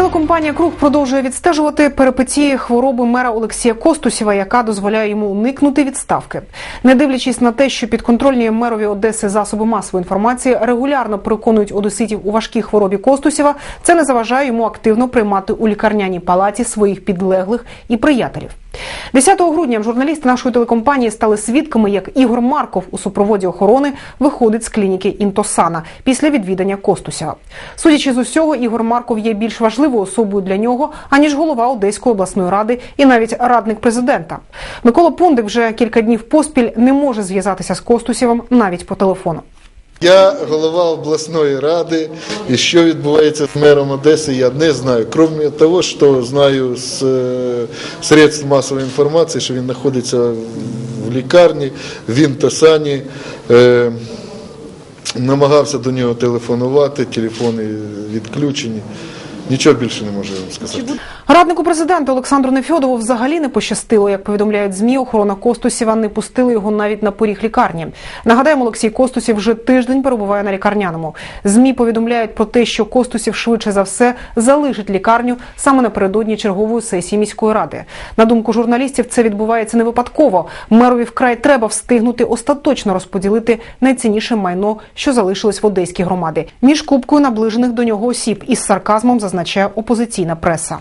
Телекомпанія Круг продовжує відстежувати перипетії хвороби мера Олексія Костусєва, яка дозволяє йому уникнути відставки. Не дивлячись на те, що підконтрольні мерові Одеси засоби масової інформації регулярно переконують одеситів у важкій хворобі Костусєва, це не заважає йому активно приймати у лікарняній палаті своїх підлеглих і приятелів. 10 грудня журналісти нашої телекомпанії стали свідками, як Ігор Марков у супроводі охорони виходить з клініки Інтосана після відвідання Костуся. Судячи з усього, Ігор Марков є більш важливою особою для нього аніж голова Одеської обласної ради і навіть радник президента. Микола Пондик вже кілька днів поспіль не може зв'язатися з Костусєвим навіть по телефону. Я голова обласної ради, і що відбувається з мером Одеси, я не знаю. Крім того, що знаю з е, средств масової інформації, що він знаходиться в лікарні, в Інтосані. Е, намагався до нього телефонувати, телефони відключені. Нічого більше не можу сказати. Раднику президента Олександру Нефьодову взагалі не пощастило. Як повідомляють змі, охорона Костусєва не пустили його навіть на поріг лікарні. Нагадаємо, Олексій Костусів вже тиждень перебуває на лікарняному. Змі повідомляють про те, що Костусів швидше за все залишить лікарню саме напередодні чергової сесії міської ради. На думку журналістів, це відбувається не випадково. Мерові вкрай треба встигнути остаточно розподілити найцінніше майно, що залишилось в одеській громади, між кубкою наближених до нього осіб із сарказмом зазначає опозиційна преса.